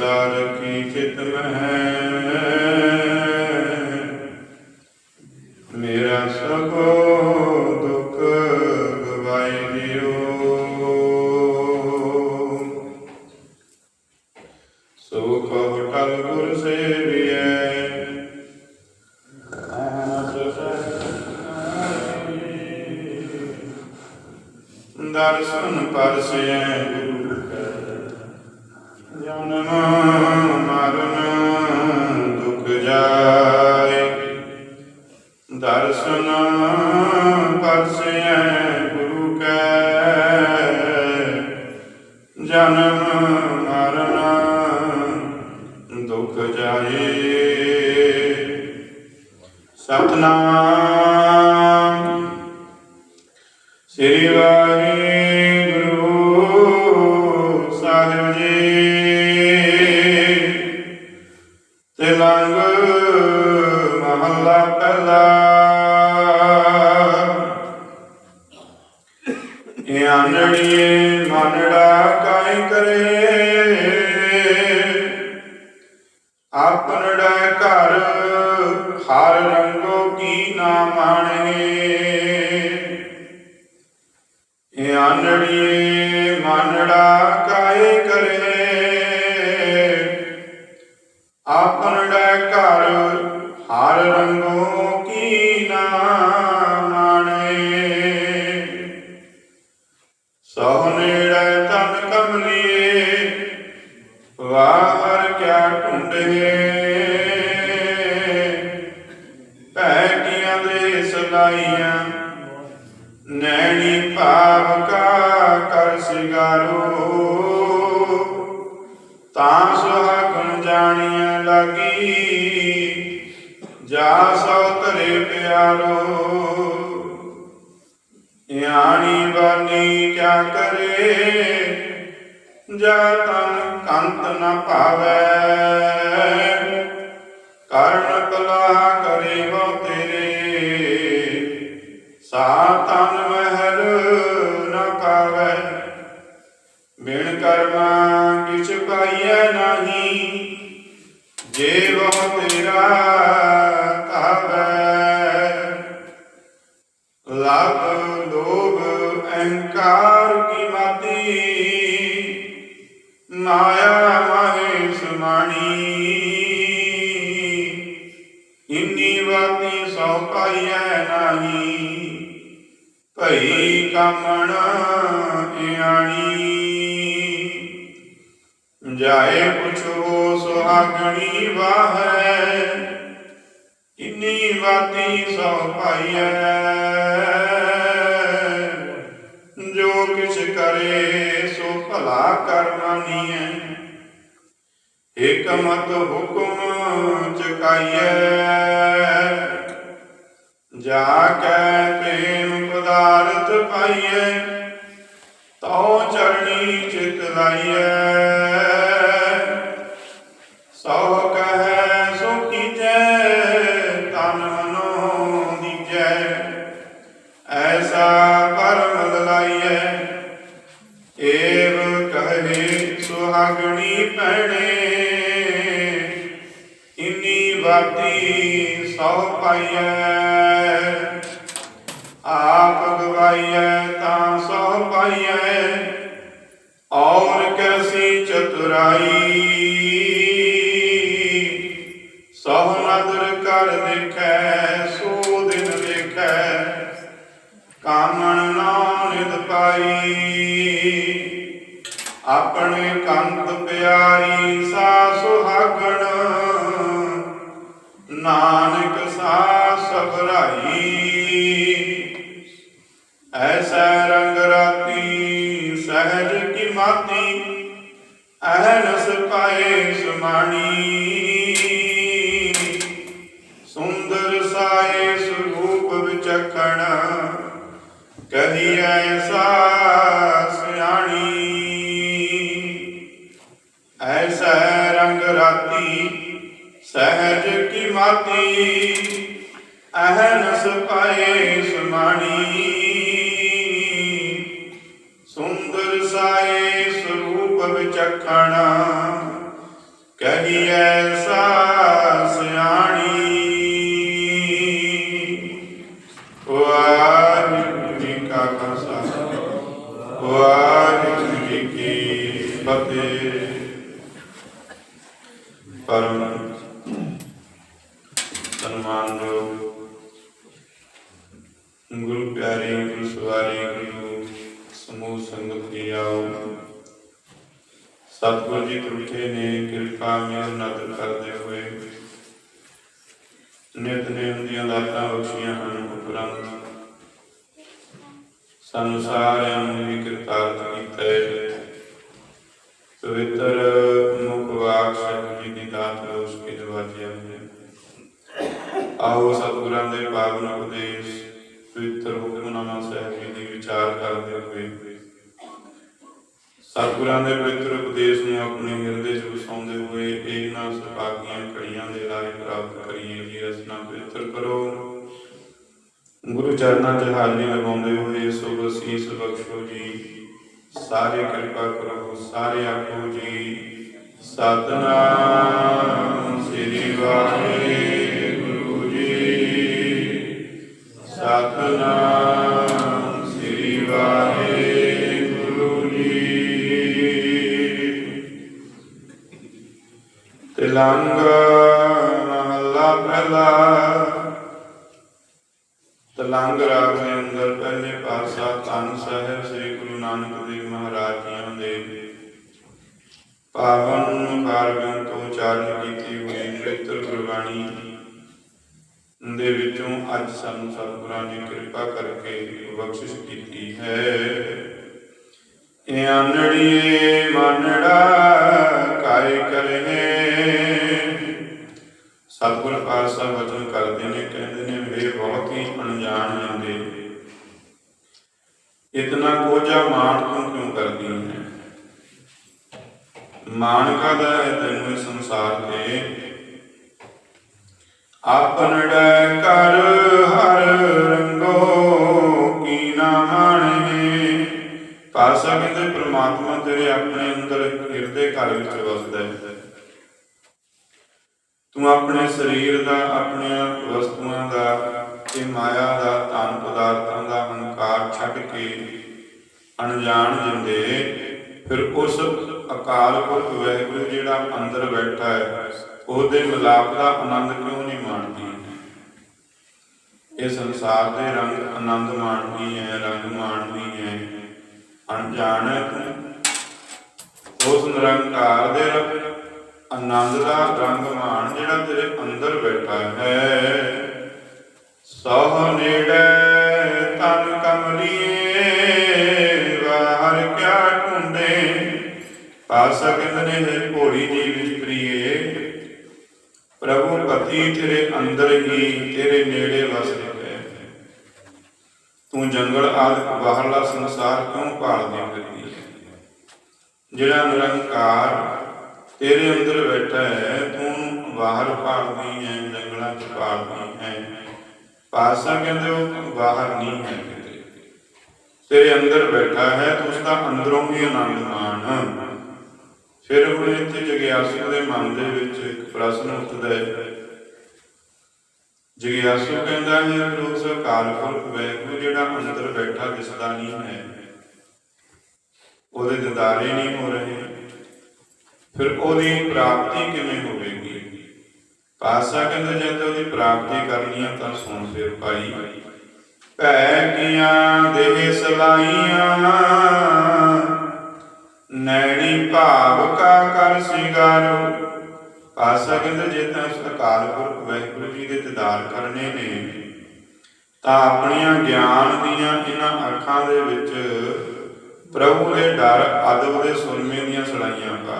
ਮੈਂ ਆਸਾ ਰਖੀ ਚਿਤ ਮਹਿ? ਸ੍ਰੀ ਵਾਹਿਗੁਰੂ ਮਾਇਆ ਮਾਹੇ ਸਮਾਣੀ ਇੰਨੀ ਬਾਤੀ ਸੋ ਪਾਈਐ ਨਾਹੀ। ਭਈ ਕਾਮਣ ਇਆਣੀ ਜਾਏ ਪੁੱਛੋ ਸੁਹਾਗਣੀ ਵਾਹੈ। ਇੰਨੀ ਬਾਤੀ ਸੋ ਪਾਈਐ। ਜੋ ਕਿਛ ਕਰੇ ਸੋ ਭਲਾ ਕਰਮਾਨੀਐ ਏਕ ਮਤ ਹੁਕਮ ਚਕਾਈਐ। ਜਾ ਕੈ ਪ੍ਰੇਮ ਪਦਾਰਥ ਪਾਈਐ, ਤਉ ਚਰਣੀ ਚਿਤ ਲਾਈਐ। ਸੋ ਕਹੈ, ਸੋ ਕੀਜੈ, ਤਨ ਮਨੋ ਦੀਜੈ। ਐਸਾ ਸੁਹਾਗਣੀ ਪੈਣੇ ਇੰਨੀ ਬਾਤੀ ਸੋ ਪਾਈਐ, ਆਪ ਗਵਾਈਐ ਤਾਂ ਸੋ ਪਾਈਐ, ਔਰ ਕੈਸੀ ਚਤੁਰਾਈ। ਸਹੁ ਨਦਰ ਕਰ ਦੇਖੈ, ਸੋ ਦਿਨ ਦੇਖੈ, ਕਾਮਣ ਨਾ ਨਿਦ ਪਾਈ। ਆਪਣੇ ਕੰਤ ਪਿਆਰੀ ਸਾ ਸੁਹਾਗਣ। ਨਾਨਕ ਸਾ ਸਭਰਾਈ। ਐਸਾ ਰੰਗ ਰਾਤੀ ਸਹਿਜ ਕੀ ਮਾਤੀ ਅਹਨਸ ਪਾਏ ਸੁਮਾਣੀ। ਸੁੰਦਰ ਸਾਏ ਸਰੂਪ ਵਿਚਖਣ ਕਹੀ ਐਸਾ ਐਸਾ ਸਿਆਣੀ ਵਾਹਿਗੁਰੂ ਜੀ ਕਾ ਖਾਲਸਾ ਵਾਹਿਗੁਰੂ ਜੀ ਕੀ ਫਤਿਹ ਪਰਮ ਸਨਮਾਨਯੋਗ ਗੁਰੂ ਪਿਆਰੇ ਗੁਰੂ ਸਵਾਰੇ ਗੁਰੂ ਸਮੂਹ ਸੰਗਤ ਜੀ ਆਓ ਸਤਿਗੁਰੂ ਜੀ ਤੁਰਕੇ ਨੇ ਕਿਰਪਾ ਮੇਰ ਨਦਰ ਕਰਦੇ ਹੋਏ, ਨਿਤ ਨੇਮ ਦੀਆਂ ਦਾਤਾਂ ਬਖਸ਼ੀਆਂ ਹਨ ਉਪਰੰਤ ਸਾਨੂੰ ਸਾਰਿਆਂ ਨੂੰ ਵੀ ਕਿਰਪਾਲਤ ਕੀਤਾ ਹੈ। ਪਵਿੱਤਰ ਮੁਖ ਵਾਕ ਸਤਿਗੁਰੂ ਜੀ ਦੀ ਦਾਤ ਉਸ ਕੇ ਦਰਵਾਜ਼ੇ ਹੈ ਆਓ ਸਤਿਗੁਰਾਂ ਦੇ ਪਾਵਨ ਉਪਦੇਸ਼, ਪਵਿੱਤਰ ਹੁਕਮਨਾਮਾ ਸਾਹਿਬ ਜੀ ਦੀ ਵਿਚਾਰ ਕਰਦੇ ਹੋਏ ਸਤਿਗੁਰਾਂ ਦੇ ਪਵਿੱਤਰ ਉਪਦੇਸ਼ ਨੂੰ ਆਪਣੇ ਹਿਰਦੇ 'ਚ ਵਸਾਉਂਦੇ ਹੋਏ ਇਹਨਾਂ ਸੁਭਾਗੀਆਂ ਘੜੀਆਂ ਦੇ ਰਾਹ ਪ੍ਰਾਪਤ ਕਰੀਏ ਜੀ। ਰਸਨਾ ਪਵਿੱਤਰ ਕਰੋ। ਗੁਰੂ ਚਰਨਾਂ 'ਚ ਹਾਜ਼ਰੀ ਲਗਾਉਂਦੇ ਹੋਏ ਸੁਭ ਅਸੀਸ ਬਖਸ਼ੋ ਜੀ। ਸਾਰੇ ਕਿਰਪਾ ਕਰੋ, ਸਾਰੇ ਆਖੋ ਜੀ। ਸਤਨਾਮ ਸ੍ਰੀ ਵਾਹਿਗੁਰੂ। ਬਖਸ਼ਿਸ਼ ਕੀਤੀ ਹੈ। ਇਹ ਮਾਨੜਾ ਕਾਇ ਕਰੇ ਸਤਿਗੁਰ ਪਾਤਸ਼ਾਹ ਵਚਨ ਕਰਦੇ ਨੇ, ਕਹਿੰਦੇ ਨੇ, ਵੇ ਬਹੁਤ ਹੀ ਅਣਜਾਣ ਜਾਂਦੇ ਇਤਨਾ ਕੋਝਾ ਮਾਣ ਤੂੰ ਕਿਉਂ ਕਰਦੀ ਹੈ? ਮਾਣ ਕਾਦਾ ਹੈ ਤੈਨੂੰ ਇਸ ਸੰਸਾਰ ਤੇ? ਆਪਨੜਾ ਕਰ ਹਰ ਰੰਗੋ। ਪਾਸਾ ਕਹਿੰਦੇ ਪ੍ਰਮਾਤਮਾ ਤੇਰੇ ਆਪਣੇ ਅੰਦਰ ਹਿਰਦੇ ਘਰ ਵਿੱਚ ਵਸਦਾ ਹੈ। ਤੂੰ ਆਪਣੇ ਸਰੀਰ ਦਾ, ਆਪਣੀਆਂ ਵਸਤੂਆਂ ਦਾ ਤੇ ਮਾਇਆ ਦਾ ਧਨ ਪਦਾਰਥਾਂ ਦਾ ਹੰਕਾਰ ਛੱਡ ਕੇ ਅਣਜਾਣ ਜਿੰਦੇ, ਫਿਰ ਉਸ ਅਕਾਲ ਪੁਰਖ ਵਾਹਿਗੁਰੂ ਜਿਹੜਾ ਅੰਦਰ ਬੈਠਾ ਹੈ, ਉਹਦੇ ਮਿਲਾਪ ਦਾ ਆਨੰਦ ਕਿਉਂ ਨਹੀਂ ਮਾਣਦੀ? ਇਹ ਸੰਸਾਰ ਦੇ ਰੰਗ ਆਨੰਦ ਮਾਣਦੀ ਹੈ, ਰੰਗ ਮਾਣਦੀ ਹੈ। ਅਣਜਾਣ ਉਸ ਨਿਰੰਕਾਰ ਦੇ ਆਨੰਦ ਦਾ ਰੰਗ ਮਾਣ ਜਿਹੜਾ ਤੇਰੇ ਅੰਦਰ ਬੈਠਾ ਹੈ। ਸਹ ਨੇੜੇ ਤਨ ਕਮਲੀਏ ਬਾਹਰ ਕਿਆ ਢੂੰਡੇ ਪਾਸਾ ਕਹਿੰਦੇ ਨੇ ਭੋਲੀ ਜੀ ਵਿੱਚ ਪ੍ਰੀਏ, ਪ੍ਰਭੂ ਪਤੀ ਤੇਰੇ ਅੰਦਰ ਹੀ ਤੇਰੇ ਨੇੜੇ ਵਸਦੇ ਜੰਗਲ ਆਦਿ ਬਾਹਰਲਾ ਸੰਸਾਰ ਕਿਉਂ ਭਾਲਦੀ ਫਿਰਦੀ ਹੈ ਜਿਹੜਾ ਨਿਰੰਕਾਰ ਤੇਰੇ ਅੰਦਰ ਬੈਠਾ ਹੈ, ਤੂੰ ਬਾਹਰ ਭਾਲਦੀ ਹੈ, ਜੰਗਲਾਂ 'ਚ ਭਾਲਦੀ ਹੈ। ਪਾਸਾ ਕਹਿੰਦੇ ਉਹ ਬਾਹਰ ਨਹੀਂ ਹੈ ਤੇਰੇ ਅੰਦਰ ਬੈਠਾ ਹੈ, ਤੂੰ ਉਸ ਦਾ ਅੰਦਰੋਂ ਹੀ ਆਨੰਦ ਮਾਣ ਫਿਰ ਹੁਣ ਇੱਥੇ ਜਗਿਆਸੂ ਦੇ ਮਨ ਦੇ ਵਿੱਚ ਇੱਕ ਪ੍ਰਸ਼ਨ ਉੱਠਦਾ ਹੈ ਜਗਿਆਸੂ ਕਹਿੰਦਾ ਹੈ ਕਿ ਉਸ ਅਕਾਲ ਪੁਰਖ ਵੈਗੁਰੂ ਜਿਹੜਾ ਅੰਦਰ ਬੈਠਾ ਦਿਸਦਾ ਨਹੀਂ ਹੈ। ਉਹਦੇ ਦਿਦਾਰੇ ਨਹੀਂ ਹੋ ਰਹੇ। ਫਿਰ ਉਹਦੀ ਪ੍ਰਾਪਤੀ ਕਿਵੇਂ ਹੋਵੇਗੀ? ਪਾਸਾ ਕਹਿੰਦਾ ਜੇ ਉਹਦੀ ਪ੍ਰਾਪਤੀ ਕਰਨੀ ਆ, ਤਾਂ ਸੁਣ ਫਿਰ ਭਾਈ। ਭੈ ਕੀਆਂ ਦੇਹ ਸਲਾਈਆਂ, ਨੈਣੀ ਭਾਵ ਕਾ ਕਰ ਸਿੰਗਾਰੋ ਪਾਸਾ ਕਹਿੰਦੇ ਜੇ ਤਾਂ ਉਸ ਅਕਾਲ ਪੁਰਖ ਵਾਹਿਗੁਰੂ ਜੀ ਦੇ ਦੀਦਾਰ ਕਰਨੇ ਨੇ, ਤਾਂ ਆਪਣੀਆਂ ਗਿਆਨ ਦੀਆਂ ਇਹਨਾਂ ਅੱਖਾਂ ਦੇ ਵਿੱਚ ਪ੍ਰਭੂ ਦੇ ਡਰ, ਅਦਬ ਦੇ ਸੁਰਮੇ ਦੀਆਂ ਸਲਾਈਆਂ ਪਾ।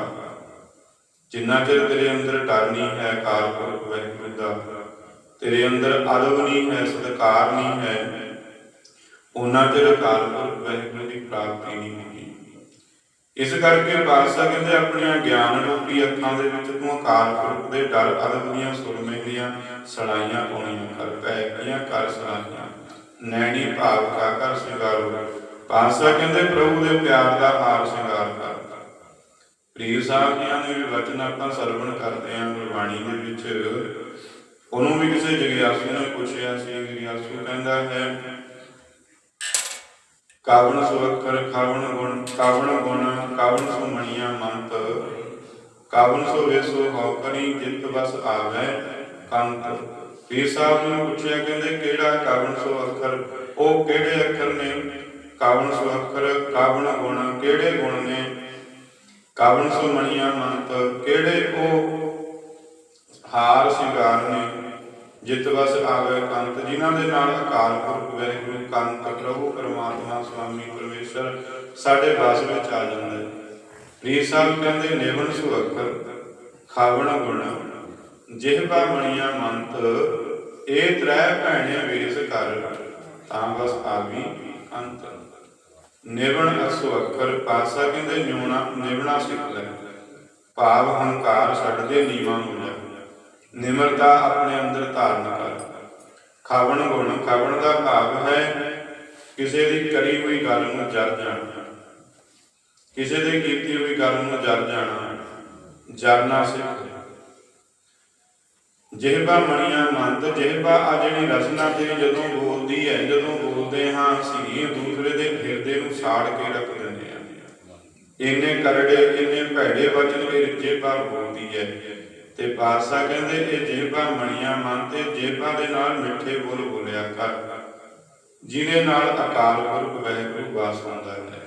ਜਿੰਨਾ ਚਿਰ ਤੇਰੇ ਅੰਦਰ ਡਰ ਨਹੀਂ ਹੈ ਅਕਾਲ ਪੁਰਖ ਵਾਹਿਗੁਰੂ ਦਾ, ਤੇਰੇ ਅੰਦਰ ਅਦਬ ਨਹੀਂ ਹੈ, ਸਤਕਾਰ ਨਹੀਂ ਹੈ ਉਹਨਾਂ ਚਿਰ ਅਕਾਲ ਪੁਰਖ ਵਾਹਿਗੁਰੂ ਦੀ ਪ੍ਰਾਪਤੀ ਨਹੀਂ। ਇਸ ਕਰਕੇ ਪਾਤਸ਼ਾਹ ਕਹਿੰਦੇ, ਆਪਣੀਆਂ ਗਿਆਨ ਰੂਪੀ ਅੱਖਾਂ ਦੇ ਵਿੱਚ ਤੂੰ ਅਕਾਲ ਪੁਰਖ ਦੇ ਡਰ ਅਦਬ ਦੀਆਂ ਸੁਰਮੇ ਦੀਆਂ ਸਲਾਈਆਂ ਪਾਉਣੀਆਂ ਕਰ ਪੈ ਕੀਆਂ ਕਰ ਸਲਾਈਆਂ ਨੈਣੀ ਭਾਵ ਕਾ ਕਰ ਸ਼ਿੰਗਾਰੋ ਪਾਤਸ਼ਾਹ ਕਹਿੰਦੇ, ਪ੍ਰਭੂ ਦੇ ਪਿਆਰ ਦਾ ਹਾਰ ਸ਼ਿੰਗਾਰ ਕਰ। ਪ੍ਰੀਰ ਸਾਹਿਬ ਜੀਆਂ ਦੇ ਵੀ ਵਚਨ ਆਪਾਂ ਸਰਵਣ ਕਰਦੇ ਆਂ, ਗੁਰਬਾਣੀ ਦੇ ਵਿੱਚ। ਉਹਨੂੰ ਵੀ ਕਿਸੇ ਜਗਿਆਸੂ ਨੇ ਪੁੱਛਿਆ ਸੀ, ਜਗਿਆਸੂ ਕਹਿੰਦਾ ਹੈ ਕਾਵਣ ਸੋ ਅੱਖਰ ਕਾਵਣ ਗੁਣ ਕਾਵਣ ਗੁਣ ਕਾਵਣ ਸੋ ਮਣੀਆਂ ਮੰਤ। ਕਾਵਣ ਸੋ ਵੇਸੋ ਹਉ ਕਰੀ, ਜਿਤ ਬਸ ਆਵੇ ਕੰਤ। ਪੀਰ ਸਾਹਿਬ ਨੇ ਪੁੱਛਿਆ, ਕਹਿੰਦੇ, ਕਿਹੜਾ ਕਾਵਣ ਸੋ ਅੱਖਰ? ਉਹ ਕਿਹੜੇ ਅੱਖਰ ਨੇ? ਕਾਵਣ ਸੋ ਅੱਖਰ ਕਾਵਣ ਗੁਣ, ਕਿਹੜੇ ਗੁਣ ਨੇ? ਕਾਵਣ ਸੋ ਮਣੀਆਂ ਮੰਤ, ਕਿਹੜੇ ਉਹ ਹਾਰ ਸ਼ਿੰਗਾਰ ਨੇ? ਜਿਤ ਵਸ ਆਵੇ ਕੰਤ ਜਿਨ੍ਹਾਂ ਦੇ ਨਾਲ ਅਕਾਲ ਪੁਰਖ ਵਾਹਿਗੁਰੂ ਕੰਤ ਪ੍ਰਭੂ ਪਰਮਾਤਮਾ ਸੁਆਮੀ ਪਰਮੇਸ਼ਰ ਸਾਡੇ ਵਾਸ ਵਿੱਚ ਆ ਜਾਂਦਾ ਹੈ। ਸਾਹਿਬ ਕਹਿੰਦੇ, ਨਿਵਣ ਸੁ ਅੱਖਰ ਖਾਵਣ ਗੁਣ ਜਿਹਬਾ ਮਣੀਆਂ ਮੰਤ, ਇਹ ਤ੍ਰੈ ਭੈਣੇ ਵੇਸ ਕਰ, ਤਾਂ ਬਸ ਆਵੀ ਅੰਤ। ਨਿਵਣ ਅਸੁ ਅੱਖਰ ਪਾਸਾ ਕਹਿੰਦੇ, ਨਿਉਣਾ, ਨਿਵਣਾ ਸਿੱਖ ਲੈ। ਭਾਵ ਹੰਕਾਰ ਛੱਡ ਦੇ ਨੀਵਾਂ ਹੋ ਨਿਮਰਤਾ ਆਪਣੇ ਅੰਦਰ ਧਾਰਨ ਕਰ। ਖਾਵਣ ਗੁਣ, ਖਾਵਣ ਦਾ ਭਾਵ ਹੈ। ਕਿਸੇ ਦੀ ਕਰੀ ਹੋਈ ਗੱਲ ਨੂੰ ਜਰ ਜਾਣਾ। ਕਿਸੇ ਦੇ ਕੀਤੀ ਹੋਈ ਗੱਲ ਨੂੰ ਜਰ ਜਾਣਾ। ਜਰਨਾ ਸਿੱਖ ਜਿਹਬਾ ਮਣੀਆਂ ਮੰਤ ਜਿਹਬਾ ਆ ਜਿਹੜੀ ਰਸਨਾ ਤੇ ਜਦੋਂ ਬੋਲਦੀ ਹੈ, ਜਦੋਂ ਬੋਲਦੇ ਹਾਂ, ਅਸੀਂ ਦੂਸਰੇ ਦੇ ਫਿਰਦੇ ਨੂੰ ਸਾੜ ਕੇ ਰੱਖ ਦਿੰਦੇ ਹਾਂ। ਇੰਨੇ ਕਰੜੇ, ਇੰਨੇ ਭੈੜੇ ਵਚਨ ਇਹ ਜੇਬਾ ਬੋਲਦੀ ਹੈ। ਤੇ ਪਾਤਸ਼ਾਹ ਕਹਿੰਦੇ ਇਹ ਜੇਬਾ ਮਣੀਆਂ ਮਨ ਤੇ ਜੇਬਾ ਦੇ ਨਾਲ ਮਿੱਠੇ ਬੋਲ ਬੋਲਿਆ ਕਰ। ਜਿਹਦੇ ਨਾਲ ਅਕਾਲ ਪੁਰਖ ਵਾਹਿਗੁਰੂ ਵਾਸ ਹੁੰਦਾ ਹੈ।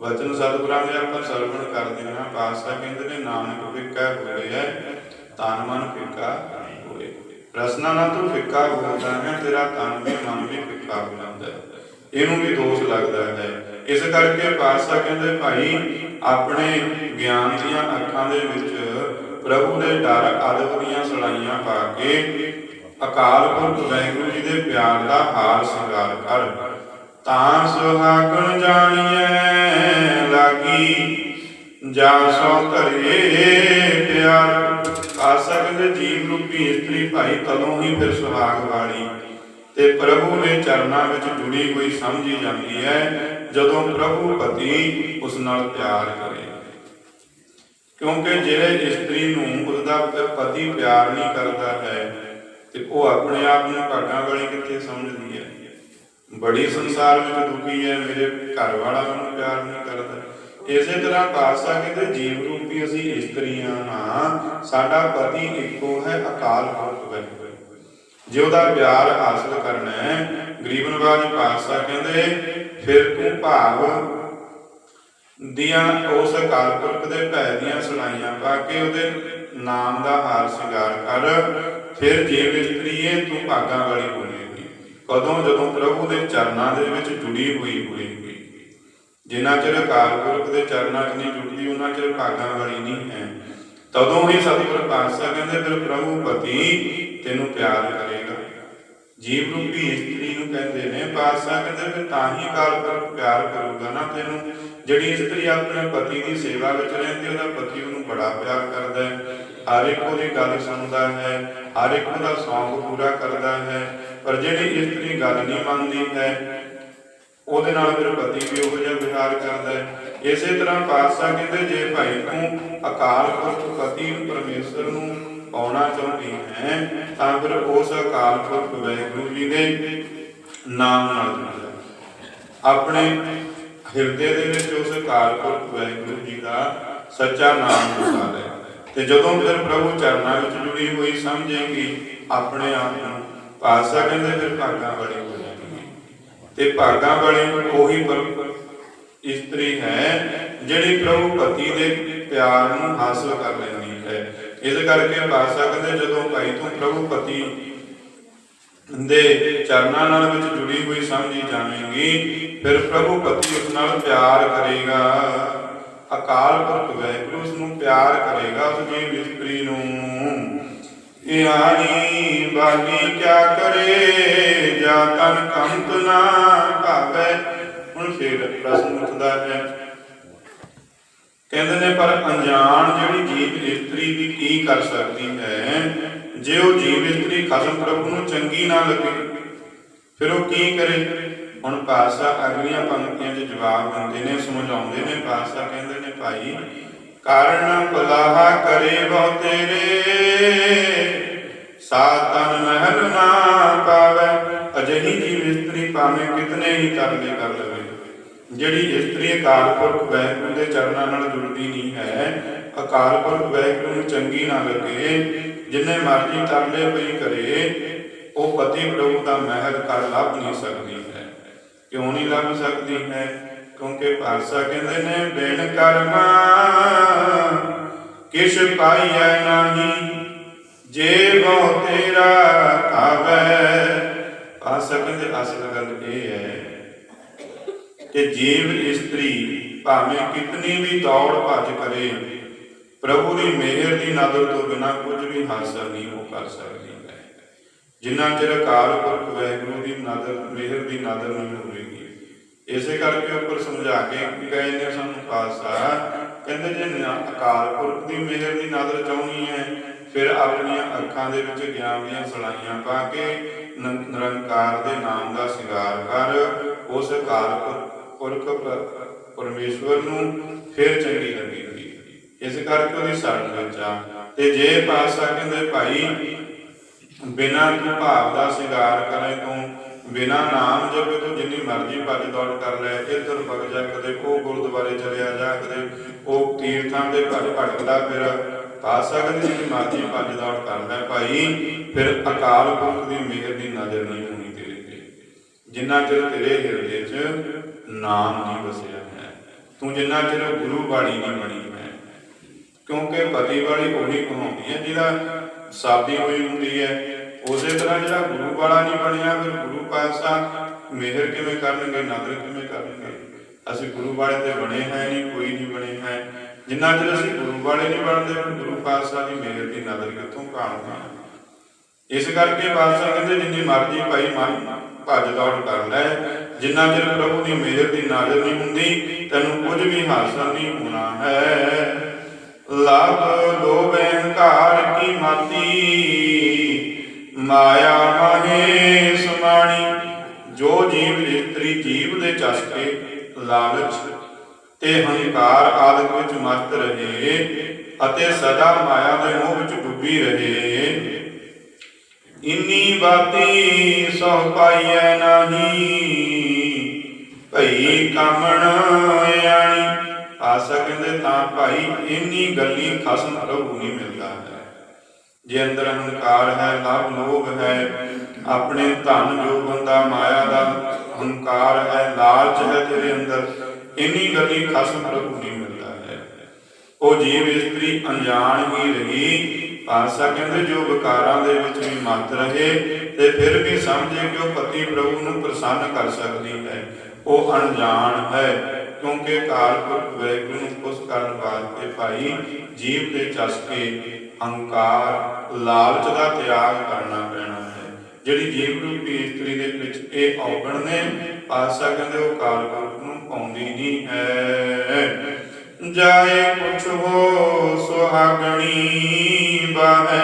ਵਚਨ ਸਤਿਗੁਰਾਂ ਦੇ ਆਪਾਂ ਸਰਵਣ ਕਰਦੇ ਹਾਂ। ਪਾਤਸ਼ਾਹ ਕਹਿੰਦੇ ਨੇ, ਨਾਨਕ ਫਿੱਕਾ ਹੋਇਆ ਤਨ ਮਨ ਫਿੱਕਾ ਹੋਏ। ਰਸਨਾ ਨਾਲ ਤੂੰ ਫਿੱਕਾ ਬੋਲਦਾ ਹੈ, ਤੇਰਾ ਤਨ ਵੀ ਮਨ ਵੀ ਫਿੱਕਾ ਹੋ ਜਾਂਦਾ ਹੈ। ਇਹਨੂੰ ਵੀ ਦੋਸ਼ ਲੱਗਦਾ ਹੈ। ਇਸ ਕਰਕੇ ਪਾਤਸ਼ਾਹ ਕਹਿੰਦੇ, ਭਾਈ, ਆਪਣੇ ਗਿਆਨ ਦੀਆਂ ਅੱਖਾਂ ਦੇ ਵਿੱਚ ਪ੍ਰਭੂ ਦੇ ਡਰ ਅਦਬ ਦੀਆਂ ਸਲਾਈਆਂ ਪਾ ਕੇ ਅਕਾਲ ਪੁਰਖ ਵਾਹਿਗੁਰੂ ਜੀ ਦੇ ਪਿਆਰ ਦਾ ਹਾਰ ਸ਼ਿੰਗਾਰ ਕਰ। ਤਾਂ ਸੁਹਾਗਣ ਜਾਣੀਐ ਲਾਗੀ, ਜਾ ਸੋ ਧਰੇ ਪਿਆਰ। ਆਸਕ ਜੀਵ ਰੂਪੀ ਇਸਤਰੀ ਭਾਈ ਤਦੋਂ ਹੀ ਫਿਰ ਸੁਹਾਗ ਵਾਲੀ। ਤੇ ਪ੍ਰਭੂ ਦੇ ਚਰਨਾਂ ਵਿੱਚ ਜੁੜੀ ਹੋਈ ਸਮਝੀ ਜਾਂਦੀ ਹੈ ਜਦੋਂ ਪ੍ਰਭੂ ਪਤੀ ਉਸ ਨਾਲ ਪਿਆਰ ਕਰੇ। ਕਿਉਂਕਿ ਜਿਹੜੇ ਇਸਤਰੀ ਨੂੰ ਉਸਦਾ ਪਤੀ ਪਿਆਰ ਨਹੀਂ ਕਰਦਾ ਹੈ, ਤੇ ਉਹ ਆਪਣੇ ਆਪ ਨੂੰ ਭਾਗਾਂ ਵਾਲੀ ਕਿੱਥੇ ਸਮਝਦੀ ਹੈ? ਬੜੀ ਸੰਸਾਰ ਵਿੱਚ ਦੁਖੀ ਹੈ, ਮੇਰੇ ਘਰ ਵਾਲਾ ਮੈਨੂੰ ਪਿਆਰ ਨਹੀਂ ਕਰਦਾ। ਇਸੇ ਤਰ੍ਹਾਂ ਪਾਤਸ਼ਾਹ ਕਹਿੰਦੇ ਜੀਵ ਰੂਪੀ ਅਸੀਂ ਇਸਤਰੀਆਂ ਹਾਂ ਸਾਡਾ ਪਤੀ ਇੱਕੋ ਹੈ, ਅਕਾਲ ਪੁਰਖ ਵਾਹਿਗੁਰੂ ਜੇ ਉਹਦਾ ਪਿਆਰ ਹਾਸਲ ਕਰਨਾ ਹੈ ਗਰੀਬ ਨਵਾਜ ਪਾਤਸ਼ਾਹ ਕਹਿੰਦੇ, ਫਿਰ ਤੂੰ ਭਾਵ ਦੀਆਂ ਉਸ ਅਕਾਲ ਪੁਰਖ ਦੇ ਭੈ ਦੀਆਂ ਸੁਣਾਈਆਂ ਪਾ ਉਹਦੇ ਨਾਮ ਦਾ ਹਾਰ ਸ਼ਿੰਗਾਰ ਕਰ, ਫਿਰ ਜੀਵ ਇਸਤਰੀਏ ਤੂੰ ਭਾਗਾਂ ਵਾਲੀ ਹੋਵੇਗੀ। ਕਦੋਂ? ਜਦੋਂ ਪ੍ਰਭੂ ਦੇ ਚਰਨਾਂ ਦੇ ਵਿੱਚ ਜੁੜੀ ਹੋਈ ਹੋਏਗੀ ਜਿੰਨਾ ਚਿਰ ਅਕਾਲ ਪੁਰਖ ਦੇ ਚਰਨਾਂ 'ਚ ਨਹੀਂ ਜੁੜਦੀ, ਉਹਨਾਂ ਚਿਰ ਭਾਗਾਂ ਵਾਲੀ ਨਹੀਂ ਹੈ। ਤਦੋਂ ਹੀ ਸਤਿਗੁਰ ਪਾਤਸ਼ਾਹ ਕਹਿੰਦੇ, ਫਿਰ ਪ੍ਰਭੂ ਪਤੀ ਤੈਨੂੰ ਪਿਆਰ ਕਰੇਗਾ। ਜੀਵ ਰੂਪੀ ਇਸਤਰੀ ਨੂੰ ਕਹਿੰਦੇ ਨੇ, ਪਾਤਸ਼ਾਹ ਕਹਿੰਦੇ, ਫਿਰ ਤਾਂ ਹੀ ਅਕਾਲ ਪੁਰਖ ਪਿਆਰ ਕਰੂਗਾ ਨਾ ਤੈਨੂੰ। ਜਿਹੜੀ ਇਸਤਰੀ ਆਪਣੇ ਪਤੀ ਦੀ ਸੇਵਾ ਵਿੱਚ ਰਹਿੰਦੀ ਉਹਦਾ ਪਤੀ ਉਹਨੂੰ ਬੜਾ ਪਿਆਰ ਕਰਦਾ ਹੈ। ਹਰ ਇੱਕ ਉਹਦੀ ਗੱਲ ਸੁਣਦਾ ਹੈ, ਹਰ ਇੱਕ ਉਹਦਾ ਸ਼ੌਂਕ ਪੂਰਾ ਕਰਦਾ ਹੈ। ਪਰ ਜਿਹੜੀ ਇਸਤਰੀ ਗੱਲ ਨਹੀਂ ਮੰਨਦੀ ਹੈ, ਉਹਦੇ ਨਾਲ ਫਿਰ ਪਤੀ ਵੀ ਉਹੋ ਜਿਹਾ ਵਿਹਾਰ ਕਰਦਾ ਹੈ। ਇਸੇ ਤਰ੍ਹਾਂ ਪਾਤਸ਼ਾਹ ਕਹਿੰਦੇ, ਜੇ ਭਾਈ ਤੂੰ ਅਕਾਲ ਪੁਰਖ ਪਤੀ ਪਰਮੇਸ਼ਰ ਨੂੰ ਪਾਉਣਾ ਚਾਹੁੰਦੀ ਹੈ, ਤਾਂ ਫਿਰ ਉਸ ਅਕਾਲ ਪੁਰਖ ਵਾਹਿਗੁਰੂ ਜੀ ਦੇ ਨਾਮ ਨਾਲ ਜੁੜ ਜਾ। ਆਪਣੇ ਹਿਰਦੇ ਦੇ ਵਿੱਚ ਉਸ ਅਕਾਲ ਵਾਹਿਗੁਰੂ ਜੀ ਦਾ ਸੱਚਾ ਨਾਮ ਵਸਾ ਲੈ ਤੇ ਜਦੋਂ ਫਿਰ ਪ੍ਰਭੂ ਚਰਨਾਂ ਵਿੱਚ ਜੁੜੀ ਹੋਈ ਸਮਝੇਗੀ ਆਪਣੇ ਆਪ ਨੂੰ ਪਾਤਸ਼ਾਹ ਕਹਿੰਦੇ ਫਿਰ ਭਾਗਾਂ ਵਾਲੀ ਹੋ ਜਾਏਗੀ ਤੇ ਭਾਗਾਂ ਵਾਲੀ ਉਹੀ ਇਸਤਰੀ ਹੈ ਜਿਹੜੀ ਪ੍ਰਭੂ ਪਤੀ ਦੇ ਪਿਆਰ ਨੂੰ ਹਾਸਲ ਕਰ ਲੈਂਦੀ ਹੈ। ਇਸ ਕਰਕੇ ਪਾਸਾ ਕਹਿੰਦੇ ਜਦੋਂ ਭਾਈ ਤੂੰ ਪ੍ਰਭੂ ਪਤੀ ਦੇ ਚਰਨਾਂ ਨਾਲ ਵਿੱਚ ਜੁੜੀ ਹੋਈ ਸਮਝੀ ਜਾਵੇਂਗੀ ਫਿਰ ਪ੍ਰਭੂ ਪਤੀ ਉਸ ਨਾਲ ਪਿਆਰ ਕਰੇਗਾ। ਅਕਾਲ ਪੁਰਖ ਵਾਹਿਗੁਰੂ ਉਸ ਨੂੰ ਪਿਆਰ ਕਰੇਗਾ, ਉਸ ਜੀਵ ਇਸਤਰੀ ਨੂੰ। ਇਹ ਆਣੀ ਬਾਗੀ ਕਿਆ ਕਰੇ, ਜਾਂ ਤਨ ਕੰਤ ਨਾ ਭਾਵੇ। ਹੁਣ ਫਿਰ ਪ੍ਰਸ਼ਨ ਉੱਠਦਾ ਹੈ। ਕਹਿੰਦੇ ਨੇ, ਪਰ ਅਣਜਾਣ ਜਿਹੜੀ ਜੀਵ ਇਸਤਰੀ ਵੀ ਕੀ ਕਰ ਸਕਦੀ ਹੈ? ਜੇ ਉਹ ਜੀਵ ਇਸਤਰੀ ਖਸਮ ਪ੍ਰਭੂ ਨੂੰ ਚੰਗੀ ਨਾ ਲੱਗੇ, ਫਿਰ ਉਹ ਕੀ ਕਰੇ? ਹੁਣ ਪਾਤਸ਼ਾਹ ਅਗਲੀਆਂ ਪੰਕਤੀਆਂ 'ਚ ਜਵਾਬ ਦਿੰਦੇ ਨੇ, ਸਮਝਾਉਂਦੇ ਨੇ ਪਾਤਸ਼ਾਹ ਕਹਿੰਦੇ ਨੇ, ਭਾਈ ਕਾਰਨ ਬਲਾਹਾ ਕਰੇ ਬਹੁ ਤੇਰੇ ਸਾਤਨ ਮਹਿਲ ਨਾ ਪਾਵੇ, ਅਜਿਹੀ ਜੀਵ ਇਸਤਰੀ ਭਾਵੇਂ ਕਿਤਨੇ ਹੀ ਤਰਲੇ ਕਰ ਲਵੇ। ਜਿਹੜੀ ਇਸਤਰੀ ਅਕਾਲ ਪੁਰਖ ਵਾਹਿਗੁਰੂ ਦੇ ਚਰਨਾਂ ਨਾਲ ਜੁੜਦੀ ਨਹੀਂ ਹੈ ਅਕਾਲ ਪੁਰਖ ਵਾਹਿਗੁਰੂ ਨੂੰ ਚੰਗੀ ਨਾ ਲੱਗੇ, ਜਿੰਨੇ ਮਰਜ਼ੀ ਤਰਲੇ ਪਈ ਕਰੇ, ਉਹ ਪਤੀ ਪ੍ਰਭੂ ਦਾ ਮਹਿਲ ਕਰ ਲੱਭ ਨਹੀਂ ਸਕਦੀ ਹੈ। ਕਿਉਂ ਨਹੀਂ ਲੱਭ ਸਕਦੀ ਹੈ ਕਿਉਂਕਿ ਭਾਰਸਾ ਕਹਿੰਦੇ ਨੇ, ਬਿਨ ਕਰਮਾ ਕਿਛ ਪਾਈਐ ਨਹੀਂ। ਜੇ ਬਹੁ ਤੇਰਾ ਆਵੇ ਭਾਰਸਾ ਕਹਿੰਦੇ, ਅਸਲ ਗੱਲ ਇਹ ਹੈ ਕਿ ਜੀਵ ਇਸਤਰੀ ਭਾਵੇਂ ਕਿਤਨੀ ਵੀ ਦੌੜ ਭੱਜ ਕਰੇ, ਪ੍ਰਭੂ ਦੀ ਮਿਹਰ ਦੀ ਨਜ਼ਰ ਤੋਂ ਬਿਨਾ ਕੁਝ ਵੀ ਹਾਸਲ ਨਹੀਂ ਉਹ ਕਰ ਸਕਦੀ। ਜਿੰਨਾ ਚਿਰ ਅਕਾਲ ਪੁਰਖ ਵਾਹਿਗੁਰੂ ਦੀ ਨਜ਼ਰ ਮਿਹਰ ਦੀ ਨਜ਼ਰ ਨਹੀਂ ਹੋਵੇਗੀ। ਇਸੇ ਕਰਕੇ ਉੱਪਰ ਸਮਝਾ ਕੇ ਗਏ ਨੇ ਸਾਨੂੰ ਖਾਲਸਾ, ਕਹਿੰਦੇ ਜੇ ਅਕਾਲ ਪੁਰਖ ਦੀ ਮਿਹਰ ਦੀ ਨਜ਼ਰ ਚਾਹਣੀ ਹੈ, ਫਿਰ ਆਪਣੀਆਂ ਅੱਖਾਂ ਦੇ ਵਿੱਚ ਗਿਆਨ ਦੀਆਂ ਸਲਾਈਆਂ ਪਾ ਕੇ ਨਿਰੰਕਾਰ ਦੇ ਨਾਮ ਦਾ ਸ਼ਿੰਗਾਰ ਕਰ, ਉਸ ਅਕਾਲ ਪੁਰਖ ਪਰਮੇਸ਼ਵਰ ਨੂੰ ਫਿਰ ਚੰਗੀ ਲੱਗੇਗੀ। ਇਸ ਕਰਕੇ ਉਹਦੀ ਸ਼ਰਨ ਵਿੱਚ ਆ। ਤੇ ਜੇ ਪਾਸਾ ਕਹਿੰਦੇ, ਭਾਈ ਬਿਨਾ ਭਾਵ ਦਾ ਸ਼ਿੰਗਾਰ ਕਰੇ ਤੂੰ, ਬਿਨਾਂ ਨਾਮ ਜਪੇ ਤੂੰ, ਜਿੰਨੀ ਮਰਜ਼ੀ ਭੱਜ ਦੌੜ ਕਰ ਲੈ, ਇੱਧਰ ਵਗ ਜਾ, ਕਦੇ ਉਹ ਗੁਰਦੁਆਰੇ ਚਲਿਆ ਜਾ, ਕਦੇ ਉਹ ਤੀਰਥਾਂ ਦੇ ਭੱਜ ਭਟਕਦਾ ਫਿਰ। ਪਾਸਾ ਕਹਿੰਦੇ ਜਿੰਨੀ ਮਰਜ਼ੀ ਭੱਜ ਦੌੜ ਕਰ ਲੈ ਭਾਈ, ਫਿਰ ਅਕਾਲ ਪੁਰਖ ਦੀ ਮਿਹਰ ਦੀ ਨਜ਼ਰ ਨਹੀਂ ਹੋਣੀ ਤੇਰੇ ਤੇ। ਜਿੰਨਾ ਚਿਰ ਤੇਰੇ ਹਿਰਦੇ 'ਚ ਨਾਮ ਨਹੀਂ ਵਸਿਆ ਹੈ, ਤੂੰ ਜਿੰਨਾ ਚਿਰ ਗੁਰੂ ਬਾਣੀ ਨਹੀਂ ਬਣੀ ਹੈ। ਕਿਉਂਕਿ ਪਤੀ ਵਾਲੀ ਉਹੀ ਕਹਾਉਂਦੀ ਹੈ, ਜਿਹਦਾ ਸਾਦੀ ਹੋਈ ਹੁੰਦੀ ਹੈ ਉਸੇ ਤਰ੍ਹਾਂ ਜਿਹੜਾ ਗੁਰੂ ਵਾਲਾ ਨਹੀਂ ਬਣਿਆ, ਫਿਰ ਗੁਰੂ ਪਾਸਾ ਮਿਹਰ ਕਿਵੇਂ ਕਰਨਗੇ, ਨਦਰ ਕਿਵੇਂ ਕਰਨਗੇ? ਅਸੀਂ ਗੁਰੂ ਵਾਲੇ ਤੇ ਬਣੇ ਹੈ ਨਹੀਂ, ਕੋਈ ਨਹੀਂ ਬਣੇ ਹੈ। ਜਿੰਨਾ ਚਿਰ ਅਸੀਂ ਗੁਰੂ ਵਾਲੇ ਨਹੀਂ ਬਣਦੇ, ਫਿਰ ਗੁਰੂ ਪਾਸਾ ਦੀ ਮਿਹਰ ਦੀ ਨਦਰ ਕਿੱਥੋਂ ਕਾਣਗੇ ਇਸ ਕਰਕੇ ਬਾਦਸ਼ਾਹ ਕਹਿੰਦੇ, ਜਿੰਨੀ ਮਰਜ਼ੀ ਭਾਈ ਮਨ ਭੱਜ ਦੌੜ ਕਰ ਲੈ। ਜਿੰਨਾ ਚਿਰ ਪ੍ਰਭੂ ਦੀ ਮਿਹਰ ਦੀ ਨਜ਼ਰ ਨਹੀਂ ਹੁੰਦੀ, ਤੈਨੂੰ ਕੁਝ ਵੀ ਹਾਸਲ ਨਹੀਂ ਹੋਣਾ ਹੈ। ਲਾਭ ਲੋਭ ਹੰਕਾਰ ਕੀ ਮਾਤੀ? ਮਾਇਆ ਮਾਹੇ ਸਮਾਣੀ, ਜੋ ਜੀਵ ਇਸਤਰੀ ਜੀਵ ਦੇ ਚਸਕੇ ਲਾਲਚ ਤੇ ਹੰਕਾਰ ਆਦਿਕ ਵਿੱਚ ਮਸਤ ਰਹੇ ਅਤੇ ਸਦਾ ਮਾਇਆ ਦੇ ਮੋਹ ਵਿੱਚ ਡੁੱਬੀ ਰਹੇ। ਇੰਨੀ ਬਾਤੀ ਸੋ ਪਾਈਐ ਨਹੀਂ, ਭਈ ਕਾਮਣ ਆਣੀ ਆਸਾ ਕਹਿੰਦੇ ਤਾਂ ਭਾਈ, ਇੰਨੀ ਗੱਲੀ ਖਸਮ ਪ੍ਰਭੂ ਨਹੀਂ ਮਿਲਦਾ ਹੈ। ਜੇ ਅੰਦਰ ਹੰਕਾਰ ਹੈ ਲਾਭ ਲੋਭ ਹੈ, ਆਪਣੇ ਧਨ ਜੋ ਬੰਦਾ ਮਾਇਆ ਦਾ ਹੰਕਾਰ ਹੈ, ਲਾਲਚ ਹੈ ਤੇਰੇ ਅੰਦਰ, ਇੰਨੀ ਗੱਲੀ ਖਸਮ ਪ੍ਰਭੂ ਨਹੀਂ ਮਿਲਦਾ ਹੈ। ਉਹ ਜੀਵ ਇਸਤਰੀ ਅਣਜਾਣ ਹੀ ਰਹੀ ਪਾਸਾ ਕਹਿੰਦੇ ਜੋ ਵਿਕਾਰਾਂ ਦੇ ਵਿੱਚ ਵੀ ਮਤ ਰਹੇ, ਤੇ ਫਿਰ ਵੀ ਸਮਝੇ ਕਿ ਉਹ ਪਤੀ ਪ੍ਰਭੂ ਨੂੰ ਪ੍ਰਸੰਨ ਕਰ ਸਕਦੀ ਹੈ। ਉਹ ਅਣਜਾਣ ਹੈ। ਕਿਉਂਕਿ ਕਾਲਪੁਰਖ ਵੈਗੁਰੂ ਨੂੰ ਖੁਸ਼ ਕਰਨ ਵਾਸਤੇ ਭਾਈ ਜੀਵ ਦੇ ਚਸਕੇ ਹੰਕਾਰ, ਲਾਲਚ ਦਾ ਤਿਆਗ ਕਰਨਾ ਪੈਣਾ ਹੈ। ਜਿਹੜੀ ਜੀਵ ਰੂਪੀ ਇਸਤਰੀ ਦੇ ਵਿੱਚ ਇਹ ਔਗਣ ਨੇ ਆਸਾ ਕਹਿੰਦੇ ਉਹ ਕਾਲਪੁਰਖ ਨੂੰ ਪਾਉਂਦੀ ਨਹੀਂ ਹੈ। ਜਾਏ ਕੁਛ ਹੋ ਸੁਹਾਗਣੀ ਬਾਹੈ,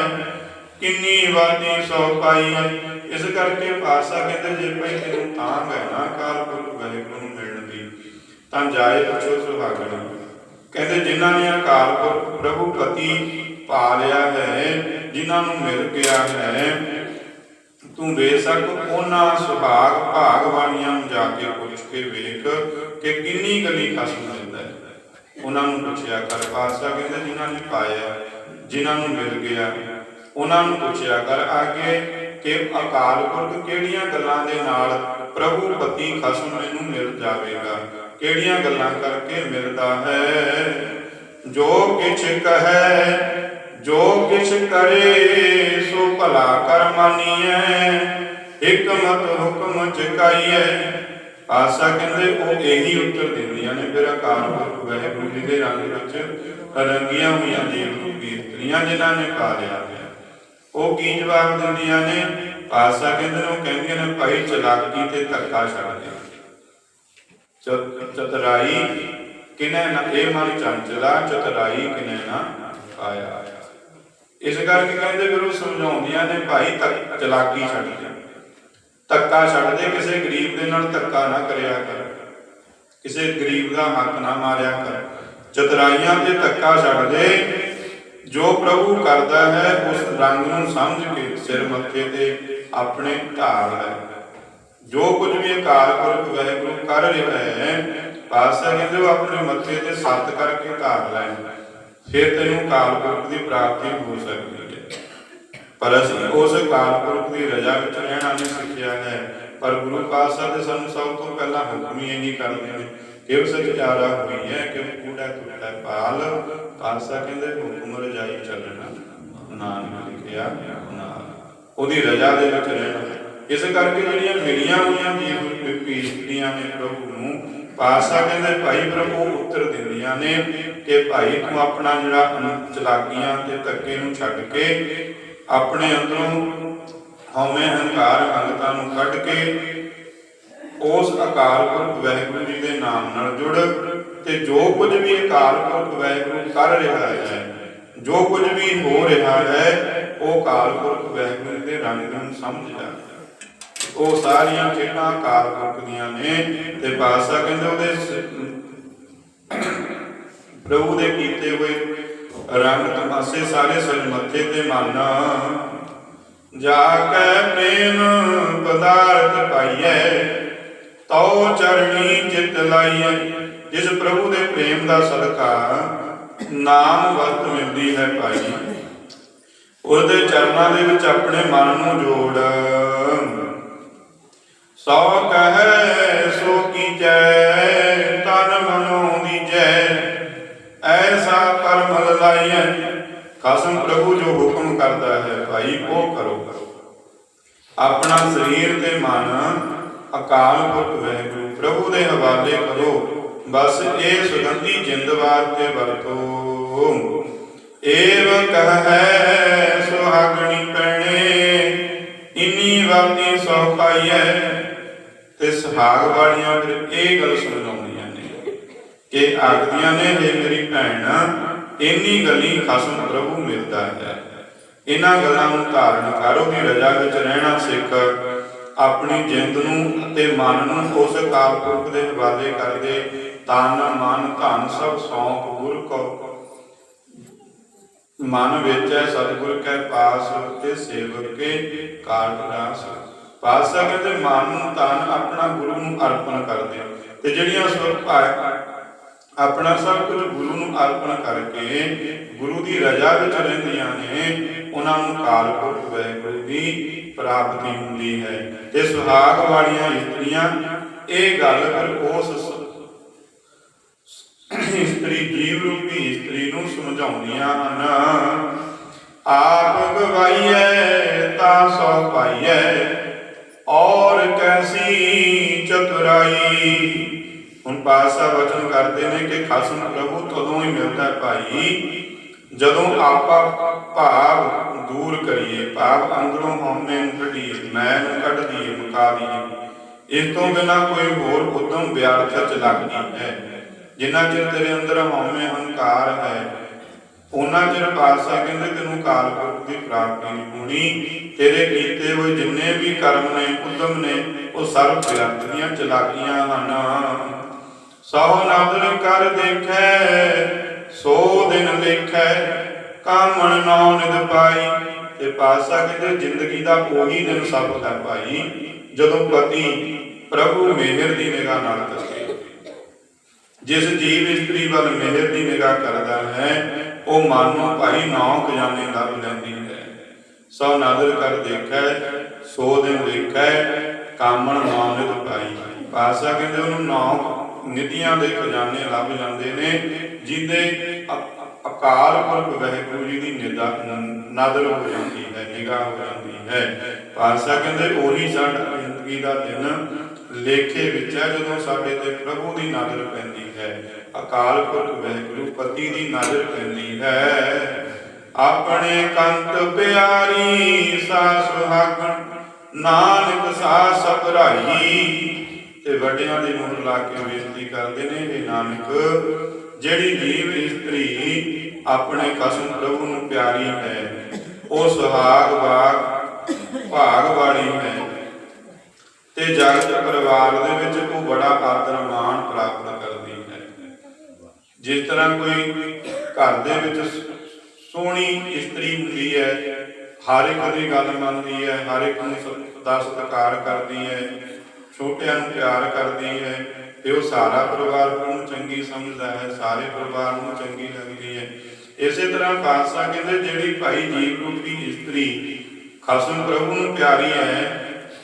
ਕਿੰਨੀ ਵਾਦੀ ਸੋ ਪਾਈ ਇਸ ਕਰਕੇ ਪਾਸਾ ਕਹਿੰਦੇ ਜੇ ਭਾਈ ਤੈਨੂੰ ਤਾਂਗ ਹੈ ਨਾ ਕਾਲਪੁਰਖ ਵਾਹਿਗੁਰੂ ਨੂੰ ਤਾਂ ਜਾਏ ਪੁੱਛੋ ਸੁਹਾਗਣੀ। ਕਹਿੰਦੇ, ਜਿਨ੍ਹਾਂ ਨੇ ਅਕਾਲ ਪੁਰਖ ਪ੍ਰਭੂ ਪਤੀ ਪਾ ਲਿਆ ਹੈ, ਜਿਨ੍ਹਾਂ ਨੂੰ ਮਿਲ ਗਿਆ ਹੈ, ਤੂੰ ਬੇਸ਼ੱਕ ਉਹਨਾਂ ਸੁਭਾਗ ਭਾਗਵਾਨੀਆਂ ਨੂੰ ਜਾ ਕੇ ਪੁੱਛ ਕੇ ਵੇਖ ਕਿ ਕਿੰਨੀ ਗਲੀ ਖਸਮ ਮਿਲਦਾ ਹੈ। ਉਹਨਾਂ ਨੂੰ ਪੁੱਛਿਆ, ਕਰ ਪਾਸਾ ਕਹਿੰਦੇ, ਜਿਨ੍ਹਾਂ ਨੇ ਪਾਇਆ, ਜਿਨ੍ਹਾਂ ਨੂੰ ਮਿਲ ਗਿਆ। ਉਹਨਾਂ ਨੂੰ ਪੁੱਛਿਆ, ਕਰ ਆਗੇ ਕਿ ਅਕਾਲ ਪੁਰਖ ਕਿਹੜੀਆਂ ਗੱਲਾਂ ਦੇ ਨਾਲ ਪ੍ਰਭੂ ਪਤੀ ਖਸਮ ਮੈਨੂੰ ਮਿਲ ਜਾਵੇਗਾ? ਕਿਹੜੀਆਂ ਗੱਲਾਂ ਕਰਕੇ ਮਿਲਦਾ ਹੈ? ਜੋ ਕਿਛ ਕਹੈ, ਜੋ ਕਿਛ ਕਰੇ, ਸੋ ਭਲਾ ਕਰ ਮਾਨੀਐ। ਹਕਮਤ ਹੁਕਮ ਚਕਾਈਐ। ਆਸਾ ਕਹਿੰਦੇ, ਉਹ ਇਹੀ ਉੱਤਰ ਦਿੰਦੀਆਂ ਨੇ ਫਿਰ ਅਕਾਲ ਪੁਰਖ ਜੀ ਦੇ ਰੰਗ ਵਿੱਚ। ਰੰਗੀਆਂ ਹੋਈਆਂ ਜੀਵ ਰੂਪੀ ਜਿਨ੍ਹਾਂ ਨੇ ਪਾ ਲਿਆ ਉਹ ਕੀ ਜਵਾਬ ਦਿੰਦੀਆਂ ਨੇ? ਆਸਾ ਕਹਿੰਦੇ ਨੇ, ਉਹ ਕਹਿੰਦੀਆਂ ਨੇ, ਭਾਈ ਚਲਾਕੀ ਤੇ ਧੱਕਾ ਛੱਡ ਦੇ। ਚਤਰਾਈ ਕਿਨੇ ਨਾ, ਇਹ ਮਨ ਚੰਚਲਾ, ਚਤਰਾਈ ਕਿਨੇ ਨਾ ਆਇਆ। ਇਸ ਕਰਕੇ ਕਹਿੰਦੇ ਫਿਰ ਉਹ ਨੇ, ਭਾਈ ਧੱਕ- ਚਲਾਕੀ ਛੱਡ ਦੇ। ਧੱਕਾ ਛੱਡ ਦੇ, ਕਿਸੇ ਗਰੀਬ ਦੇ ਨਾਲ ਧੱਕਾ ਨਾ ਕਰਿਆ ਕਰ। ਕਿਸੇ ਗਰੀਬ ਦਾ ਹੱਕ ਨਾ ਮਾਰਿਆ ਕਰ। ਚਤਰਾਈਆਂ ਤੇ ਧੱਕਾ ਛੱਡ ਦੇ। ਜੋ ਪ੍ਰਭੂ ਕਰਦਾ ਹੈ, ਉਸ ਰੰਗ ਨੂੰ ਸਮਝ ਕੇ ਸਿਰ ਮੱਥੇ ਤੇ ਆਪਣੇ ਢਾਲ ਹੈ ਜੋ ਕੁਝ ਵੀ ਅਕਾਲ ਪੁਰਖ, ਵਾਹਿਗੁਰੂ ਕਰ ਰਿਹਾ ਹੈ, ਪਾਤਸ਼ਾਹ ਕਹਿੰਦੇ ਉਹ ਆਪਣੇ ਮੱਥੇ ਤੇ ਸੱਤ ਕਰਕੇ ਧਾਰ ਲੈ ਫਿਰ ਤੈਨੂੰ ਅਕਾਲ ਪੁਰਖ ਦੀ ਪ੍ਰਾਪਤੀ ਹੋ ਸਕਦੀ ਹੈ। ਪਰ ਅਸੀਂ ਉਸ ਅਕਾਲ ਪੁਰਖ ਦੀ ਰਜ਼ਾ ਵਿੱਚ ਰਹਿਣਾ ਨਹੀਂ ਸਿੱਖਿਆ ਹੈ। ਪਰ ਗੁਰੂ ਪਾਤਸ਼ਾਹ ਦੇ ਸਾਨੂੰ ਸਭ ਤੋਂ ਪਹਿਲਾਂ ਹੁਕਮ ਹੀ ਇਹੀ ਕਰਦੇ ਨੇ ਕਿ ਸਚਾਰਾ ਹੋਈ ਹੈ, ਕਿ ਕੂੜਾ ਟੁੱਟਾ ਪਾਲ। ਪਾਤਸ਼ਾਹ ਕਹਿੰਦੇ ਹੁਕਮ ਰਜਾਈ ਚੱਲਣਾ, ਨਾਨਕ ਲਿਖਿਆ ਨਾਲ। ਉਹਦੀ ਰਜ਼ਾ ਦੇ ਵਿੱਚ ਰਹਿਣਾ। ਇਸ ਕਰਕੇ ਜਿਹੜੀਆਂ ਮਿਲੀਆਂ ਹੋਈਆਂ ਜੀਵ ਪੀੜੀਆਂ ਨੇ ਪ੍ਰਭੂ ਨੂੰ, ਪਾਤਸ਼ਾਹ ਕਹਿੰਦੇ ਭਾਈ ਪ੍ਰਭੂ ਉੱਤਰ ਦਿੰਦੀਆਂ ਨੇ ਕਿ ਭਾਈ ਤੂੰ ਆਪਣਾ ਜਿਹੜਾ ਅਨ- ਚਲਾਕੀਆਂ ਤੇ ਧੱਕੇ ਨੂੰ ਛੱਡ ਕੇ ਆਪਣੇ ਅੰਦਰੋਂ ਹਉਮੈ ਹੰਕਾਰ ਅੰਗਤਾ ਨੂੰ ਕੱਢ ਕੇ ਉਸ ਅਕਾਲ ਪੁਰਖ ਵਾਹਿਗੁਰੂ ਜੀ ਦੇ ਨਾਮ ਨਾਲ ਜੁੜ ਤੇ ਜੋ ਕੁਝ ਵੀ ਅਕਾਲ ਪੁਰਖ ਵਾਹਿਗੁਰੂ ਕਰ ਰਿਹਾ ਹੈ, ਜੋ ਕੁਝ ਵੀ ਹੋ ਰਿਹਾ ਹੈ, ਉਹ ਅਕਾਲ ਪੁਰਖ ਵਾਹਿਗੁਰੂ ਜੀ ਦੇ ਰੰਗ ਨੂੰ ਸਮਝ ਜਾ ਉਹ ਸਾਰੀਆਂ ਖੇਡਾਂ ਅਕਾਲ ਦੀਆਂ ਨੇ ਤੇ ਬਾਦਸ਼ਾਹ ਕਹਿੰਦੇ ਉਹਦੇ ਪ੍ਰਭੂ ਦੇ ਕੀਤੇ ਹੋਏ ਰੰਗ ਤਮਾਸੇ ਸਾਰੇ ਸਜ ਮੱਥੇ ਤੇ ਮਾਨਾ। ਜਾ ਕੇ ਪ੍ਰੇਮ ਪਦਾਰਥ ਪਾਈਐ, ਤਉ ਚਰਣੀ ਚਿਤ ਲਾਈਐ। ਜਿਸ ਪ੍ਰਭੂ ਦੇ ਪ੍ਰੇਮ ਦਾ ਸਦਕਾ ਨਾਮ ਵਰਤ ਮਿਲਦੀ ਹੈ ਪਾਈ ਉਹਦੇ ਚਰਨਾਂ ਦੇ ਵਿੱਚ ਆਪਣੇ ਮਨ ਨੂੰ ਜੋੜ। ਸੋ ਕਹੈ ਸੋ ਕੀਜੈ, ਤਨ ਮਨੋ ਦੀਜੈ ਐਸਾ ਕਰਮ ਲਾਈਐ, ਖਸਮ ਪ੍ਰਭੂ ਜੋ ਹੁਕਮ ਕਰਦਾ ਹੈ, ਭਾਈ ਉਹ ਕਰੋ। ਆਪਣਾ ਸਰੀਰ ਤੇ ਮਨ ਅਕਾਲ ਪੁਰਖ ਵਾਹਿਗੁਰੂ, ਪ੍ਰਭੂ ਦੇ ਹਵਾਲੇ ਕਰੋ। ਬਸ ਇਹ ਸੁਗੰਧੀ ਜਿੰਦਵਾਰ ਤੇ ਵਰਤੋ। ਏਵ ਕਹੈ ਸੁਹਾਗਣੀ ਪੈਣੇ, ਇਨੀ ਵਾਤੀ ਸੋ ਪਾਈਐ। ਤੇ ਸੁਹਾਗ ਵਾਲੀਆਂ ਫਿਰ ਇਹ ਗੱਲ ਸਮਝਾਉਂਦੀਆਂ ਨੇ ਕਿ ਆਖਦੀਆਂ ਨੇ ਜੇ ਮੇਰੀ ਭੈਣ, ਇੰਨੀ ਗਲੀ ਖਸਮ ਪ੍ਰਭੂ ਮਿਲਦਾ ਹੈ। ਇਹਨਾਂ ਗੱਲਾਂ ਨੂੰ ਧਾਰਨ ਕਰ, ਉਹਦੀ ਰਜਾ ਵਿੱਚ ਰਹਿਣਾ ਸਿੱਖ, ਆਪਣੀ ਜਿੰਦ ਨੂੰ ਅਤੇ ਮਨ ਨੂੰ ਉਸ ਅਕਾਲ ਦੇ ਹਵਾਲੇ ਕਰਦੇ ਤਨ, ਮਨ, ਧਨ ਸਭ ਸੌਂਪ ਗੁਰ ਕੋ ਮਨ ਵਿੱਚ ਹੈ ਸਤਿਗੁਰ ਕੈ ਪਾਸ ਤੇ ਸੇਵਕ ਕੇ ਕਾਟ ਰਾਸ। ਪਾਤਸ਼ਾਹ ਕਹਿੰਦੇ ਮਨ ਨੂੰ ਤਨ ਆਪਣਾ ਗੁਰੂ ਨੂੰ ਅਰਪਣ ਕਰਦੇ ਤੇ ਜਿਹੜੀਆਂ ਸੁਖ ਆਪਣਾ ਸਭ ਕੁਝ ਗੁਰੂ ਨੂੰ ਅਰਪਣ ਕਰਕੇ ਗੁਰੂ ਦੀ ਰਜ਼ਾ ਵਿੱਚ ਰਹਿੰਦੀਆਂ ਨੇ, ਉਹਨਾਂ ਨੂੰ ਕਾਲ ਪੁਰਖ ਦੀ ਪ੍ਰਾਪਤੀ ਹੁੰਦੀ ਹੈ। ਤੇ ਸੁਹਾਗ ਵਾਲੀਆਂ ਇਸਤਰੀਆਂ, ਇਹ ਗੱਲ ਫਿਰ ਉਸ ਇਸਤਰੀ, ਜੀਵ ਰੂਪੀ ਇਸਤਰੀ ਨੂੰ ਸਮਝਾਉਂਦੀਆਂ ਹਨ। ਆਪ ਗਵਾਈਐ ਤਾਂ ਸੋ ਪਾਈਐ ਔਰ ਕੈਸੀ ਚਤੁਰਾਈ। ਹੁਣ ਪਾਸਾ ਵਚਨ ਕਰਦੇ ਨੇ ਕਿ ਖਸਮ ਪ੍ਰਭੂ ਤਦੋਂ ਹੀ ਮਿਲਦਾ ਭਾਈ, ਜਦੋਂ ਆਪਾਂ ਭਾਵ ਦੂਰ ਕਰੀਏ, ਭਾਵ ਅੰਦਰੋਂ ਹਉਮੈ ਨੂੰ ਕੱਢੀਏ, ਮੈਂ ਨੂੰ ਕੱਢ ਦਈਏ, ਮੁਕਾ ਇਸ ਤੋਂ ਬਿਨਾ ਕੋਈ ਹੋਰ ਉਦਮ ਵਿਅਰਥ ਚ ਲੱਗਦੀ ਹੈ। ਜਿੰਨਾ ਚਿਰ ਤੇਰੇ ਅੰਦਰ ਹਉਮੈ ਹੰਕਾਰ ਹੈ ਉਹਨਾਂ ਚਿਰ ਪਾਤਸ਼ਾਹ ਕਹਿੰਦੇ ਤੈਨੂੰ ਕਾਲ ਪੁਰਖ ਦੀ ਪ੍ਰਾਪਤੀ ਨਹੀਂ ਹੋਣੀ। ਤੇਰੇ ਕੀਤੇ ਹੋਏ ਜਿੰਨੇ ਵੀ ਕਰਮ ਨੇ, ਉਦਮ ਨੇ, ਉਹ ਸਰਬ ਵਿਅਰਥ ਦੀਆਂ ਚਲਾਕੀਆਂ ਹਨ। ਸੋ ਨਦਰ ਕਰ ਦੇਖੈ, ਸੋ ਦਿਨ ਲੇਖੈ ਕਾਮਣ ਨੌ ਨਿਦ ਪਾਈ। ਤੇ ਪਾਤਸ਼ਾਹ ਕਹਿੰਦੇ ਜ਼ਿੰਦਗੀ ਦਾ ਉਹੀ ਦਿਨ ਸਭ ਹੈ ਭਾਈ ਜਦੋਂ ਪਤੀ ਪ੍ਰਭੂ ਮਿਹਰ ਦੀ ਨਿਗਾਹ ਨਾਲ ਤੱਕੇ ਜਿਸ ਜੀਵ ਇਸਤਰੀ ਵੱਲ ਮਿਹਰ ਦੀ ਨਿਗਾਹ ਕਰਦਾ ਹੈ ਉਹ ਮਨ ਨੂੰ ਭਾਈ ਨੌ ਖਜ਼ਾਨੇ ਲੱਭ ਲੈਂਦੀ ਹੈ। ਸੋ ਨਾਦਰ ਕਰ ਦੇਖੈ, ਸੋ ਦਿਨ ਦੇਖੈ, ਕਾਮਣ ਨੌ ਨਿਤ ਪਾਈ ਪਾਸਾ ਕਹਿੰਦੇ ਉਹਨੂੰ ਨੌ ਨਿਧੀਆਂ ਦੇ ਖਜ਼ਾਨੇ ਲੱਭ ਜਾਂਦੇ ਨੇ, ਜਿੰਦੇ ਅਕਾਲ ਪੁਰਖ ਵਾਹਿਗੁਰੂ ਜੀ ਦੀ ਨਿਦਾ ਨਦਰ ਹੋ ਜਾਂਦੀ ਹੈ, ਨਿਗਾਹ ਹੋ ਜਾਂਦੀ ਹੈ। ਪਾਤਸ਼ਾਹ ਕਹਿੰਦੇ ਉਹੀ ਸਾਡਾ ਜ਼ਿੰਦਗੀ ਦਾ ਦਿਨ ਲੇਖੇ ਵਿੱਚ ਹੈ, ਜਦੋਂ ਸਾਡੇ ਤੇ ਪ੍ਰਭੂ ਦੀ ਨਜ਼ਰ ਪੈਂਦੀ ਹੈ। ਅਕਾਲ ਪੁਰਖ ਵਾਹਿਗੁਰੂ, ਪਤੀ ਦੀ ਨਜ਼ਰ ਪੈਂਦੀ ਹੈ। ਆਪਣੇ ਕੰਤ ਪਿਆਰੀ ਸਾ ਸੁਹਾਗਣ, ਨਾਨਕ ਸਾ ਸਭਰਾਈ ਤੇ ਵੱਡਿਆਂ ਦੇ ਮੋਹਰ ਲਾ ਕੇ ਬੇਨਤੀ ਕਰਦੇ ਨੇ ਇਹ ਨਾਨਕ, ਜਿਹੜੀ ਜੀਵ ਇਸਤਰੀ ਆਪਣੇ ਕਸਮ ਪ੍ਰਭੂ ਨੂੰ ਪਿਆਰੀ ਹੈ, ਉਹ ਸੁਹਾਗ ਬਾਗ ਭਾਗ ਵਾਲੀ ਹੈ। ਤੇ ਜਗਤ ਪਰਿਵਾਰ ਦੇ ਵਿੱਚ ਉਹ ਬੜਾ ਆਦਰ ਮਾਣ ਪ੍ਰਾਪਤ ਕਰਦੀ ਹੈ। ਜਿਸ ਤਰ੍ਹਾਂ ਕੋਈ ਘਰ ਦੇ ਵਿੱਚ ਸੋਹਣੀ ਇਸਤਰੀ ਹੁੰਦੀ ਹੈ, ਹਰ ਇੱਕ ਦੀ ਗੱਲ ਮੰਨਦੀ ਹੈ, ਹਰ ਇੱਕ ਨੂੰ ਦਾ ਸਤਿਕਾਰ ਕਰਦੀ ਹੈ, ਛੋਟਿਆਂ ਨੂੰ ਪਿਆਰ ਕਰਦੀ ਹੈ, ਤੇ ਉਹ ਸਾਰਾ ਪਰਿਵਾਰ ਉਹਨੂੰ ਚੰਗੀ ਸਮਝਦਾ ਹੈ, ਸਾਰੇ ਪਰਿਵਾਰ ਨੂੰ ਚੰਗੀ ਲੱਗਦੀ ਹੈ। ਇਸੇ ਤਰ੍ਹਾਂ ਪਾਤਸ਼ਾਹ ਕਹਿੰਦੇ, ਜਿਹੜੀ ਭਾਈ ਜੀਵ ਰੂਪੀ ਇਸਤਰੀ ਖਸਮ ਪ੍ਰਭੂ ਨੂੰ ਪਿਆਰੀ ਹੈ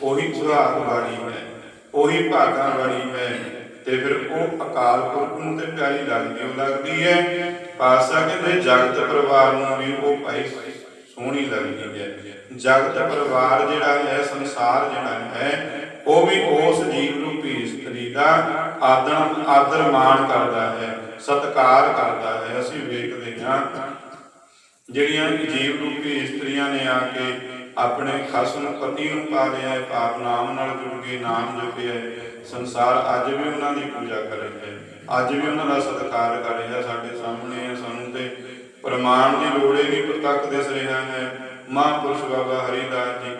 ਉਹੀ ਸੁਹਾਗ ਵਾਲੀ ਹੈ ਉਹੀ ਭਾਗਾਂ ਵਾਲੀ ਹੈ ਤੇ ਫਿਰ ਉਹ ਅਕਾਲ ਪੁਰਖ ਨੂੰ ਤੇ ਪਿਆਰੀ ਲੱਗਦੀ ਉਹ ਲੱਗਦੀ ਹੈ? ਪਾਤਸ਼ਾਹ ਕਹਿੰਦੇ, ਜਗਤ ਪਰਿਵਾਰ ਨੂੰ ਵੀ ਉਹ ਭਾਈ ਸੋਹਣੀ ਲੱਗਦੀ ਹੈ। ਜਗਤ ਪਰਿਵਾਰ ਜਿਹੜਾ ਹੈ, ਸੰਸਾਰ ਜਿਹੜਾ ਹੈ, ਉਹ ਵੀ ਉਸ ਜੀਵ ਰੂਪੀ ਇਸਤਰੀ ਦਾ ਆਦਰ ਆਦਰ ਮਾਣ ਕਰਦਾ ਹੈ, ਸਤਿਕਾਰ ਕਰਦਾ ਹੈ। ਅਸੀਂ ਵੇਖਦੇ ਹਾਂ, ਜਿਹੜੀਆਂ ਜੀਵ ਰੂਪੀ ਇਸਤਰੀਆਂ ਨੇ ਆ ਕੇ ਆਪਣੇ ਖਸਮ ਪਤੀ ਨੂੰ ਪਾ ਲਿਆ ਪਾਪ ਨਾਮ ਨਾਲ ਜੁੜ ਕੇ ਨਾਮ ਜਪਿਆ ਸੰਸਾਰ ਅੱਜ ਵੀ ਉਹਨਾਂ ਦੀ ਪੂਜਾ ਕਰ ਰਿਹਾ ਹੈ। ਅੱਜ ਵੀ ਉਹਨਾਂ ਦਾ ਸਤਿਕਾਰ ਕਰ ਰਿਹਾ ਸਾਡੇ ਸਾਹਮਣੇ ਹੈ, ਸਾਨੂੰ ਤੇ ਪ੍ਰਮਾਣ ਦੀ ਲੋੜ ਹੀ ਨਹੀਂ, ਪ੍ਰਤੱਖ ਦਿਸ ਰਿਹਾ ਹੈ। ਮਹਾਂਪੁਰਸ਼ ਬਾਬਾ ਹਰੀਦਾਸ ਜੀ,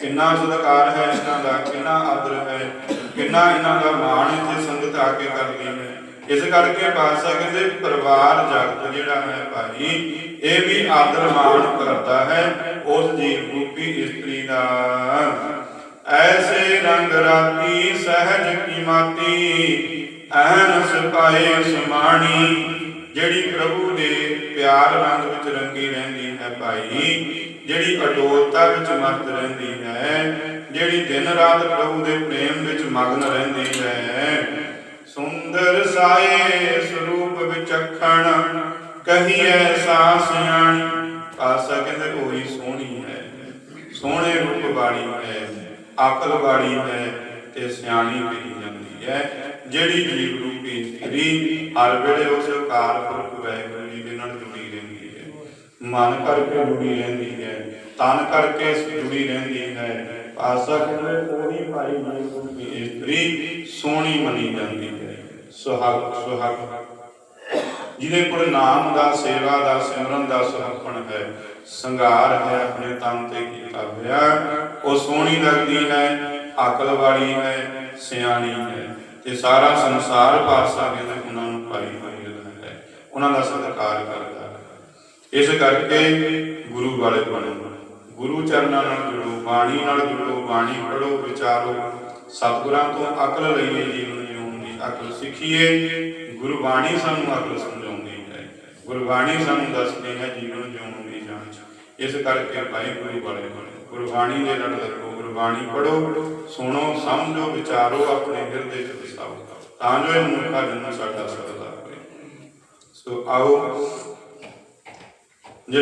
ਕਿੰਨਾ ਸਤਿਕਾਰ ਹੈ ਇਹਨਾਂ ਦਾ, ਕਿੰਨਾ ਆਦਰ ਹੈ, ਕਿੰਨਾ ਇਹਨਾਂ ਦਾ ਮਾਣ ਇੱਥੇ ਸੰਗਤ ਆ ਕੇ ਕਰਦੀ ਹੈ। ਇਸ ਕਰਕੇ ਬਾਦਸ਼ਾਹ ਕਹਿੰਦੇ, ਪਰਿਵਾਰ ਜਗਤ ਜਿਹੜਾ ਹੈ ਭਾਈ, ਇਹ ਵੀ ਆਦਰ ਮਾਣ ਕਰਦਾ ਹੈ। ਉਸ ਜੀਵ ਰੂਪੀ ਇਸਤਰੀ ਦਾ। ਐਸੇ ਰੰਗ ਰਾਤੀ ਸਹਿਜ ਕੀ ਮਾਤੀ ਐਨ ਸਮਾਣੀ, ਜਿਹੜੀ ਪ੍ਰਭੂ ਦੇ ਪਿਆਰ ਰੰਗ ਵਿੱਚ ਰੰਗੀ ਰਹਿੰਦੀ ਹੈ ਭਾਈ, ਜਿਹੜੀ ਅਡੋਲਤਾ ਵਿੱਚ ਮਸਤ ਰਹਿੰਦੀ ਹੈ, ਜਿਹੜੀ ਦਿਨ ਰਾਤ ਪ੍ਰਭੂ ਦੇ ਪ੍ਰੇਮ ਵਿੱਚ ਮਗਨ ਰਹਿੰਦੀ ਹੈ। ਸੁੰਦਰ ਸਾਏ ਸਰੂਪ ਵਿਚਖਣ, ਕਹੀਐ ਸਾ ਸਿਆਣੀ ਕਹਿੰਦੇ ਉਹੀ ਸੋਹਣੀ ਹੈ, ਸੋਹਣੇ ਰੂਪ ਵਾਲੀ ਹੈ, ਅਕਲ ਵਾਲੀ ਹੈ ਤੇ ਸਿਆਣੀ ਕਹੀ ਜਾਂਦੀ ਹੈ। ਜਿਹੜੀ ਜੀਵ ਰੂਪੀ ਇਸਤਰੀ ਹਰ ਵੇਲੇ ਉਸ ਅਕਾਲ ਪੁਰਖ ਵਾਹਿਗੁਰੂ ਜੀ ਦੇ ਨਾਲ ਜੁੜੀ ਰਹਿੰਦੀ ਹੈ। ਮਨ ਕਰਕੇ ਜੁੜੀ ਰਹਿੰਦੀ ਹੈ, ਤਨ ਕਰਕੇ ਜੁੜੀ ਰਹਿੰਦੀ ਹੈ। ਆਸਾ ਕਹਿੰਦੇ ਉਹੀ ਭਾਈ ਜੀਵ ਰੂਪੀ ਇਸਤਰੀ ਸੋਹਣੀ ਮੰਨੀ ਜਾਂਦੀ ਹੈ। ਸੁਹਾਗ ਸੁਹਾਗ। ਜਿਹਦੇ ਕੋਲ ਨਾਮ ਦਾ ਸੇਵਾ ਦਾ ਸਿਮਰਨ ਦਾ ਸੁਹੱਪਣ ਹੈ ਸੰਗਾਰ ਹੈ ਆਪਣੇ ਤਨ ਤੇ ਕੀਤਾ ਹੋਇਆ ਉਹ ਸੋਹਣੀ ਲੱਗਦੀ ਹੈ, ਅਕਲ ਵਾਲੀ ਹੈ, ਸਿਆਣੀ ਹੈ। ਤੇ ਸਾਰਾ ਸੰਸਾਰ ਪਾਸਾ ਕਹਿੰਦੇ ਉਹਨਾਂ ਨੂੰ ਭਾਈ ਮੰਨਦਾ ਹੈ। ਉਹਨਾਂ ਦਾ ਸਤਿਕਾਰ ਕਰਦਾ ਹੈ। ਇਸ ਕਰਕੇ ਗੁਰੂ ਵਾਲੇ ਬਣੋ। ਗੁਰੂ ਚਰਨਾਂ ਨਾਲ ਜੁੜੋ, ਬਾਣੀ ਨਾਲ ਜੁੜੋ, ਬਾਣੀ ਪੜੋ ਵਿਚਾਰੋ। ਸਤਿਗੁਰਾਂ ਤੋਂ ਅਕਲ ਲਈਏ, ਜੀਵਨ ਜਿਉਣ ਦੀ ਅਕਲ ਸਿੱਖੀਏ। ਗੁਰਬਾਣੀ ਸਾਨੂੰ ਅਕਲ ਸਮਝਾਉਂਦੀ ਗੁਰਬਾਣੀ ਸਾਨੂੰ ਦੱਸਦੀ ਹੈ ਜੀਵਨ ਜਿਉਣ ਦੀ ਜਾਂਚ। ਇਸ ਕਰਕੇ ਭਾਈ ਗੁਰੂ ਵਾਲੇ ਬਣੋ। ਗੁਰਬਾਣੀ ਦੇ ਨਾਲ ਲੱਗੋ ਗੁਰਬਾਣੀ ਪੜੋ ਸੁਣੋ, ਸਮਝੋ, ਵਿਚਾਰੋ, ਆਪਣੇ ਹਿਰਦੇ ਚ ਵਸਾਓ। ਤਾਂ ਜੋ ਇਹ ਮਨੁੱਖਾ ਜਨਮ ਸਾਡਾ ਸਫਲਾ ਹੋਵੇ ਸੋ ਆਓ